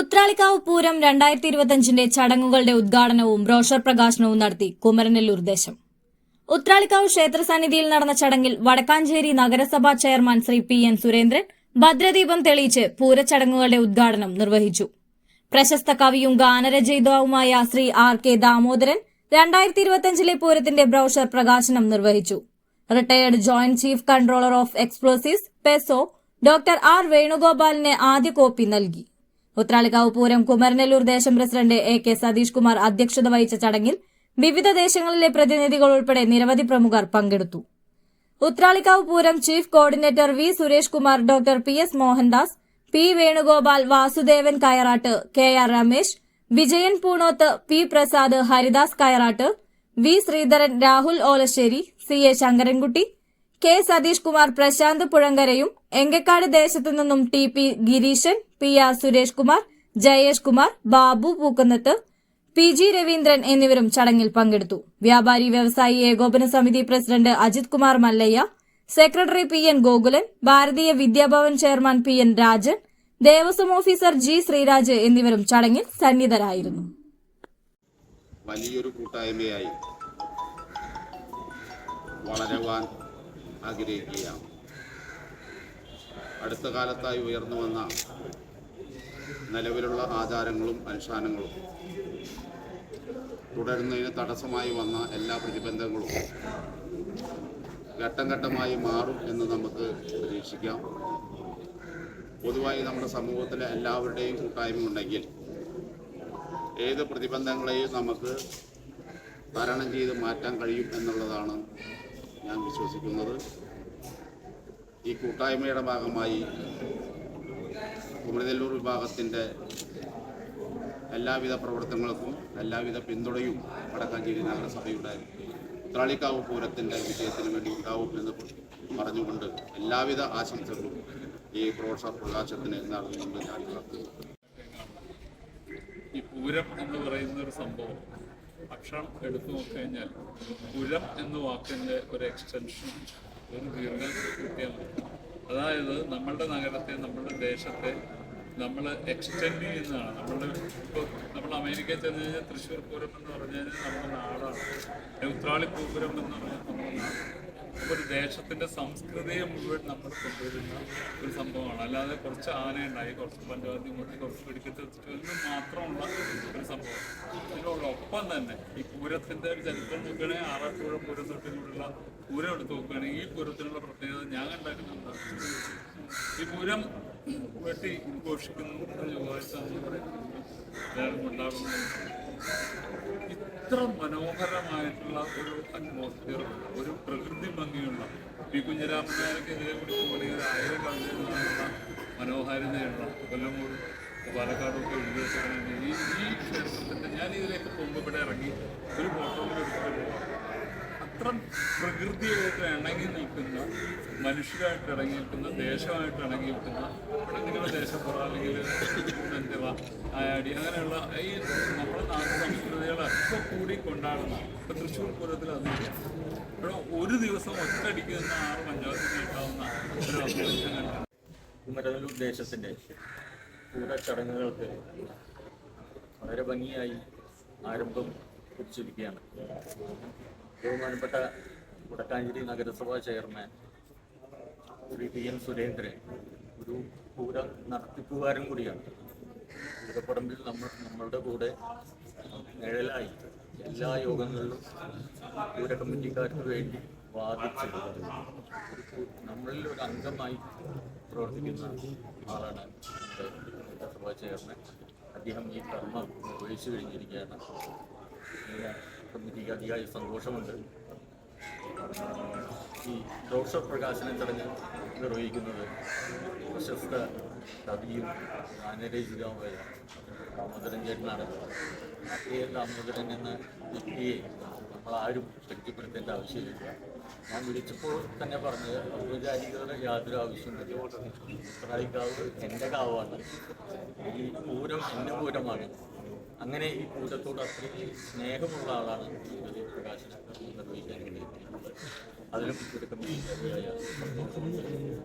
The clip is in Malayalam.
ഉത്രാളിക്കാവ് പൂരം രണ്ടായിരത്തി ഇരുപത്തിയഞ്ചിന്റെ ചടങ്ങുകളുടെ ഉദ്ഘാടനവും ബ്രോഷർ പ്രകാശനവും നടത്തി കുമരനെല്ലൂർ ദേശം. ഉത്രാളിക്കാവ് ക്ഷേത്ര സന്നിധിയിൽ നടന്ന ചടങ്ങിൽ വടക്കാഞ്ചേരി നഗരസഭാ chairman Shri P N Surendran ഭദ്രദീപം തെളിയിച്ച് പൂരച്ചടങ്ങുകളുടെ ഉദ്ഘാടനം നിർവഹിച്ചു. പ്രശസ്ത കവിയും ഗാനരചയിതാവുമായ ശ്രീ ആർ കെ ദാമോദരൻ രണ്ടായിരത്തി ഇരുപത്തിയഞ്ചിലെ പൂരത്തിന്റെ ബ്രൌഷർ പ്രകാശനം നിർവഹിച്ചു. Retired joint chief controller of explosives PESO doctor R വേണുഗോപാലിന് ആദ്യ കോപ്പി നൽകി. ഉത്രാളിക്കാവ് പൂരം കുമരനെല്ലൂർ ദേശം president A K Satheesh Kumar അധ്യക്ഷത വഹിച്ച ചടങ്ങിൽ വിവിധ ദേശങ്ങളിലെ പ്രതിനിധികൾ ഉൾപ്പെടെ നിരവധി പ്രമുഖർ പങ്കെടുത്തു. Uthralikkavu Pooram chief coordinator V Suresh Kumar doctor P S Mohandas P Venugopal Vasudevan Kayarat K R Ramesh Vijayan Poonoth P Prasad Haridas Kayarat V Sreedharan Rahul Olassery C A Sankarankutty K Satheesh Kumar Prashanth പുഴങ്കരയും Engakkad ദേശത്തു നിന്നും T P Gireesan P R Suresh Kumar Jayesh Kumar Babu Pookkunnath P G Raveendran എന്നിവരും ചടങ്ങിൽ പങ്കെടുത്തു. വ്യാപാരി വ്യവസായി ഏകോപന സമിതി president Ajith Kumar Mallayya secretary P N Gokulan Bharatiya Vidya Bhavan chairman P N Rajan Devaswom officer G Sreeraj എന്നിവരും ചടങ്ങിൽ സന്നിധരായിരുന്നു. വലിയൊരു കൂട്ടായ്മയായി വളരുവാൻ ആഗ്രഹിക്കുകയാണ്. അടുത്ത കാലത്തായി ഉയർന്നു വന്ന നിലവിലുള്ള ആചാരങ്ങളും അനുഷ്ഠാനങ്ങളും തുടരുന്നതിന് തടസ്സമായി വന്ന എല്ലാ പ്രതിബന്ധങ്ങളും ഘട്ടം ഘട്ടമായി മാറും എന്ന് നമുക്ക് പ്രതീക്ഷിക്കാം. പൊതുവായി നമ്മുടെ സമൂഹത്തിലെ എല്ലാവരുടെയും കൂട്ടായ്മ ഉണ്ടെങ്കിൽ ഏത് പ്രതിബന്ധങ്ങളെയും നമുക്ക് തരണം ചെയ്ത് മാറ്റാൻ കഴിയും എന്നുള്ളതാണ് ഞാൻ വിശ്വസിക്കുന്നത് ഈ കൂട്ടായ്മയുടെ ഭാഗമായി കുമരനെല്ലൂർ വിഭാഗത്തിന്റെ എല്ലാവിധ പ്രവർത്തനങ്ങൾക്കും എല്ലാവിധ പിന്തുണയും വടക്കാഞ്ചേരി നഗരസഭയുടെ ഉത്രാളിക്കാവ് പൂരത്തിന്റെ വിജയത്തിന് വേണ്ടി ഉണ്ടാവും എന്ന് പറഞ്ഞുകൊണ്ട് എല്ലാവിധ ആശംസകളും ഈ പ്രോത്സാഹ പ്രകാശത്തിന് നടന്നുകൊണ്ട് ഞാൻ ഈ പൂരം എന്ന് പറയുന്ന ഒരു സംഭവം അക്ഷരം എടുത്തു നോക്കിക്കഴിഞ്ഞാൽ പുരം എന്ന വാക്കിന്റെ ഒരു എക്സ്റ്റൻഷൻ ഒരു ദീർഘകൃത്യം അതായത് നമ്മളുടെ നഗരത്തെ നമ്മളുടെ ദേശത്തെ നമ്മൾ എക്സ്റ്റെൻഡ് ചെയ്യുന്നതാണ്. നമ്മൾ ഇപ്പോൾ നമ്മൾ അമേരിക്കയിൽ ചെന്ന് കഴിഞ്ഞാൽ തൃശ്ശൂർ പൂരം എന്ന് പറഞ്ഞു കഴിഞ്ഞാൽ നമ്മുടെ നാടാണ്. ഉത്രാളി പൂപുരം എന്ന് പറഞ്ഞാൽ നമ്മുടെ നാട് അപ്പോൾ ഒരു ദേശത്തിന്റെ സംസ്കൃതിയെ മുഴുവൻ നമ്മൾ കൊണ്ടുവരുന്ന ഒരു സംഭവമാണ്. അല്ലാതെ കുറച്ച് ആനയുണ്ടായി കുറച്ച് പഞ്ചവാദ്യം മുട്ടി കുറച്ച് എന്ന് മാത്രമുള്ള ഇതിനോടൊപ്പം തന്നെ ഈ പൂരത്തിന്റെ ചരിത്രം നോക്കുകയാണെങ്കിൽ ആറാട്ടുപുഴ പൂരം തൊട്ടിലുള്ള പൂരം എടുത്ത് നോക്കുകയാണെങ്കിൽ ഈ പൂരത്തിനുള്ള പ്രത്യേകത ഞാൻ കണ്ടായിരുന്നത് ഈ പൂരം വെട്ടി ഘോഷിക്കുന്നു ഉണ്ടാകുന്നു ഇത്ര മനോഹരമായിട്ടുള്ള ഒരു അറ്റ്മോസ്ഫിയർ ഒരു പ്രകൃതി ഭംഗിയുള്ള പി കുഞ്ഞരാമനാരൊക്കെ കൂടി പോലെ ഒരു ആയിരം കവിതകളുള്ള മനോഹാരിതയുള്ള കൊല്ലമൂട് പാലക്കാടൊക്കെ എഴുതി വെച്ചിട്ടുണ്ടെങ്കിൽ ഈ ഈ ഞാൻ ഇതിലേക്ക് പോകുമ്പോൾ ഇറങ്ങി ഒരു ഫോട്ടോയിൽ എടുത്തിട്ട് അത്ര പ്രകൃതിയായിട്ട് ഇണങ്ങി നിൽക്കുന്ന മനുഷ്യരായിട്ട് ഇറങ്ങി നിൽക്കുന്ന ദേശമായിട്ട് ഇണങ്ങി നിൽക്കുന്ന അങ്ങനെ ദേശപ്പുറ അല്ലെങ്കിൽ എന്തുവ ആയാടി അങ്ങനെയുള്ള ഈ നമ്മുടെ നാട്ടു സംസ്കൃതികളൊക്കെ കൂടി കൊണ്ടാടുന്ന ഇപ്പം തൃശ്ശൂർ പൂരത്തിൽ അതില്ല ഇവിടെ ഒരു ദിവസം ഒറ്റയടിക്ക് നിന്ന് ആ പഞ്ചായത്തിൽ കിട്ടാവുന്ന ഒരു അഭിപ്രായം ഞാൻ കണ്ടു കുമരനല്ലൂർ ദേശത്തിന്റെ പൂരച്ചടങ്ങുകൾക്ക് വളരെ ഭംഗിയായി ആരംഭം കുറിച്ചിരിക്കുകയാണ്. ബഹുമാനപ്പെട്ട വടക്കാഞ്ചേരി നഗരസഭാ chairman Shri P N Surendran ഒരു പൂര നടത്തിപ്പുകാരൻ കൂടിയാണ്. പൂരപ്പറമ്പിൽ നമ്മൾ നമ്മളുടെ കൂടെ നിഴലായി എല്ലാ യോഗങ്ങളിലും പൂര കമ്മിറ്റിക്കാർക്ക് വേണ്ടി വാദിച്ച് നമ്മളിൽ ഒരു അംഗമായി പ്രവർത്തിക്കുന്ന ആളാണ് നഗരസഭാ അദ്ദേഹം ഈ കർമ്മം നിർവഹിച്ചു കഴിഞ്ഞിരിക്കുകയാണ്. കമ്മിറ്റിക്ക് അതിയായ സന്തോഷമുണ്ട്. ഈ ദോഷ പ്രകാശന ചടങ്ങ് നിർവഹിക്കുന്നത് പ്രശസ്ത കവിയും ഗാനരചിതാവുമായ ദാമോദരൻ ചേട്ടനാണ്. എ ദാമോദരൻ എന്ന വ്യക്തിയെ നമ്മളാരും ശക്തിപ്പെടുത്തേണ്ട ആവശ്യമില്ല. ഞാൻ വിളിച്ചപ്പോൾ തന്നെ പറഞ്ഞത് ഔപചാരികതയുടെ യാതൊരു ആവശ്യമില്ല. ഉത്തരായിക്കാവ് എന്റെ കാവാണ്. ഈ പൂരം എന്റെ പൂരമാണ്. അങ്ങനെ ഈ പൂരത്തോട് അത്രയും സ്നേഹമുള്ള ആളാണ് പ്രകാശനം നിർവഹിക്കാൻ വേണ്ടി അതിലും സന്തോഷമുണ്ട്